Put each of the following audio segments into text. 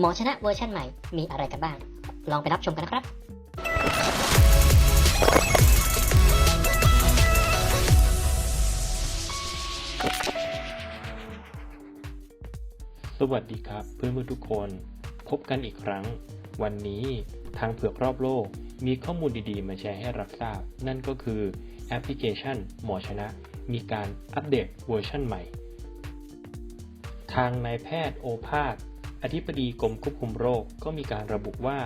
หมอชนะเวอร์ชันใหม่มีอะไรกันบ้าง ลองไปรับชมกันนะครับ สวัสดีครับเพื่อนๆทุกคน พบกันอีกครั้ง วันนี้ทางเผือกรอบโลกมีข้อมูลดีๆ มาแชร์ให้รับทราบ นั่นก็คือแอปพลิเคชันหมอชนะ มีการอัปเดตเวอร์ชันใหม่ ทางนายแพทย์โอภาส อธิบดีกรมควบคุมโรคก็มีการระบุว่า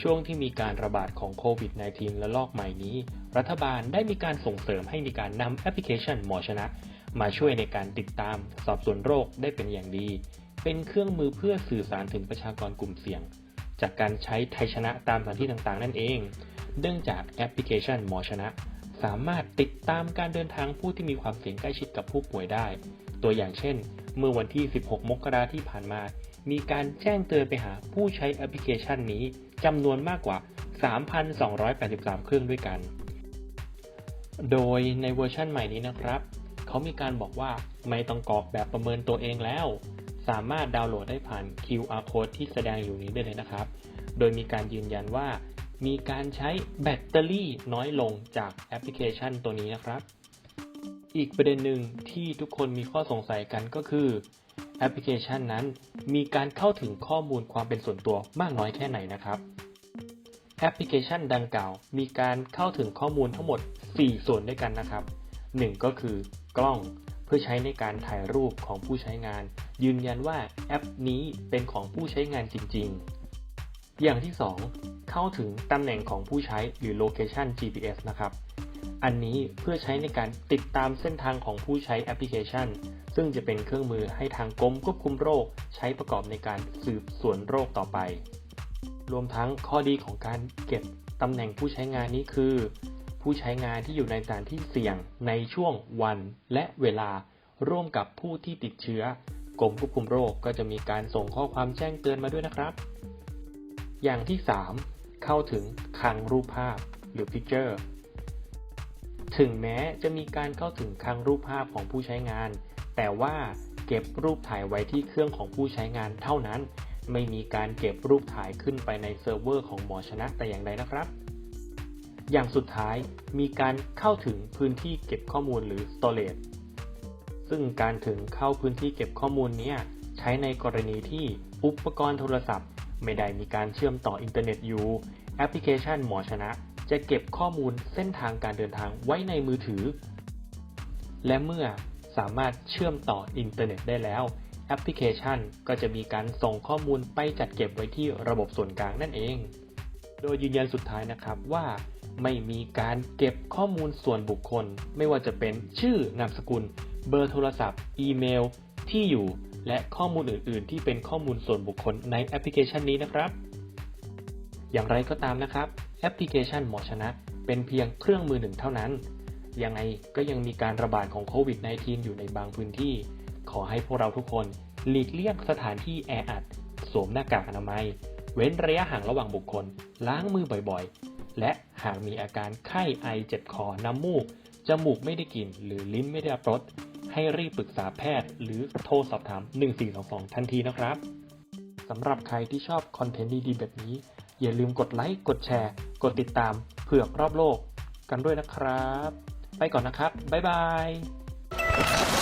ช่วงที่มีการระบาดของโควิด -19 และลอกใหม่นี้ รัฐบาลได้มีการส่งเสริมให้มีการนำแอปพลิเคชันหมอชนะ มาช่วยในการติดตามสอบสวนโรคได้เป็นอย่างดี เป็นเครื่องมือเพื่อสื่อสารถึงประชากรกลุ่มเสี่ยง จากการใช้ไทยชนะตามสถานที่ต่างๆ นั่นเอง เนื่องจากแอปพลิเคชันหมอชนะ สามารถติดตามการเดินทางผู้ที่มีความเสี่ยงใกล้ชิดกับผู้ป่วยได้ ตัวอย่างเช่น เมื่อวันที่ 16 มกราที่ผ่านมา มีการแจ้งเตือนไปหาผู้ใช้แอปพลิเคชันนี้จำนวนมากกว่า 3,283 เครื่องด้วยกัน โดยในเวอร์ชันใหม่นี้นะครับ เขามีการบอกว่าไม่ต้องกรอกแบบประเมินตัวเองแล้ว สามารถดาวน์โหลดได้ผ่าน QR code ที่แสดงอยู่นี้ได้เลยนะครับ โดยมีการยืนยันว่า มีการใช้แบตเตอรี่น้อยลงจากแอปพลิเคชันตัวนี้นะครับ อีกประเด็นหนึ่งที่ทุกคนมีข้อสงสัยกันก็คือ แอปพลิเคชันนั้น มีการเข้าถึงข้อมูลความเป็นส่วนตัวมากน้อยแค่ไหนนะครับ แอปพลิเคชันดังกล่าว มีการเข้าถึงข้อมูลทั้งหมด 4 ส่วนด้วยกันนะครับ 1 ก็คือกล้องเพื่อใช้ในการถ่ายรูปของผู้ใช้งาน ยืนยันว่าแอปนี้เป็นของผู้ใช้งานจริง ๆ อย่างที่ 2 เข้าถึงตำแหน่งของผู้ใช้หรือ location GPS นะครับ อันนี้เพื่อใช้ในการติดตามเส้นทางของผู้ใช้แอปพลิเคชัน ซึ่งจะเป็นเครื่องมือให้ทางกรมควบคุมโรค ใช้ประกอบในการสืบสวนโรคต่อไป รวมทั้งข้อดีของการเก็บตำแหน่งผู้ใช้งานนี้คือ ผู้ใช้งานที่อยู่ในสถานที่เสี่ยงในช่วงวันและเวลาร่วมกับผู้ที่ติดเชื้อกรมควบคุมโรคก็จะมีการส่งข้อความแจ้งเตือนมาด้วยนะครับ อย่างที่ 3 เข้าถึงคลังรูปภาพหรือ Picture ถึงแม้จะมีการเข้าถึงคลังรูปภาพของผู้ใช้งาน แต่ว่าเก็บรูปถ่ายไว้ที่เครื่องของผู้ใช้งานเท่านั้น ไม่มีการเก็บรูปถ่ายขึ้นไปในเซิร์ฟเวอร์ของหมอชนะแต่อย่างใดนะครับ อย่างสุดท้ายมีการเข้าถึงพื้นที่เก็บข้อมูลหรือ storage ซึ่งการถึงเข้าพื้นที่เก็บข้อมูลนี้ใช้ในกรณีที่อุปกรณ์โทรศัพท์ ไม่ได้มีการเชื่อมต่ออินเทอร์เน็ตอยู่แอปพลิเคชันหมอชนะ จะเก็บข้อมูลเส้นทางการเดินทางไว้ในมือถือ และเมื่อสามารถเชื่อมต่ออินเทอร์เน็ตได้แล้ว แอปพลิเคชันก็จะมีการส่งข้อมูลไปจัดเก็บไว้ที่ระบบส่วนกลางนั่นเอง โดยยืนยันสุดท้ายนะครับว่าไม่มีการเก็บข้อมูลส่วนบุคคล ไม่ว่าจะเป็นชื่อนามสกุล เบอร์โทรศัพท์ อีเมล ที่อยู่ และข้อมูลอื่น ๆ ที่เป็นข้อมูลส่วนบุคคลในแอปพลิเคชันนี้นะครับ อย่างไรก็ตามนะครับ แอปพลิเคชันหมอชนะ เป็นเพียงเครื่องมือหนึ่งเท่านั้น ยังไงก็ยังมีการระบาดของโควิด -19 อยู่ในบางพื้นที่ ขอให้พวกเราทุกคนหลีกเลี่ยงสถานที่แออัด สวมหน้ากากอนามัย เว้นระยะห่างระหว่างบุคคล ล้างมือบ่อยๆ และหากมีอาการไข้ไอเจ็บคอ น้ำมูก จมูกไม่ได้กลิ่น หรือลิ้นไม่ได้รส ให้รีบปรึกษาแพทย์ หรือโทรสอบถาม 1422 ทันทีนะครับ สำหรับใครที่ชอบคอนเทนต์ดีๆแบบนี้ อย่าลืมกดไลค์ กดแชร์ กดติดตามเผือกรอบโลกกันด้วยนะครับ ไปก่อนนะครับ บ๊ายบาย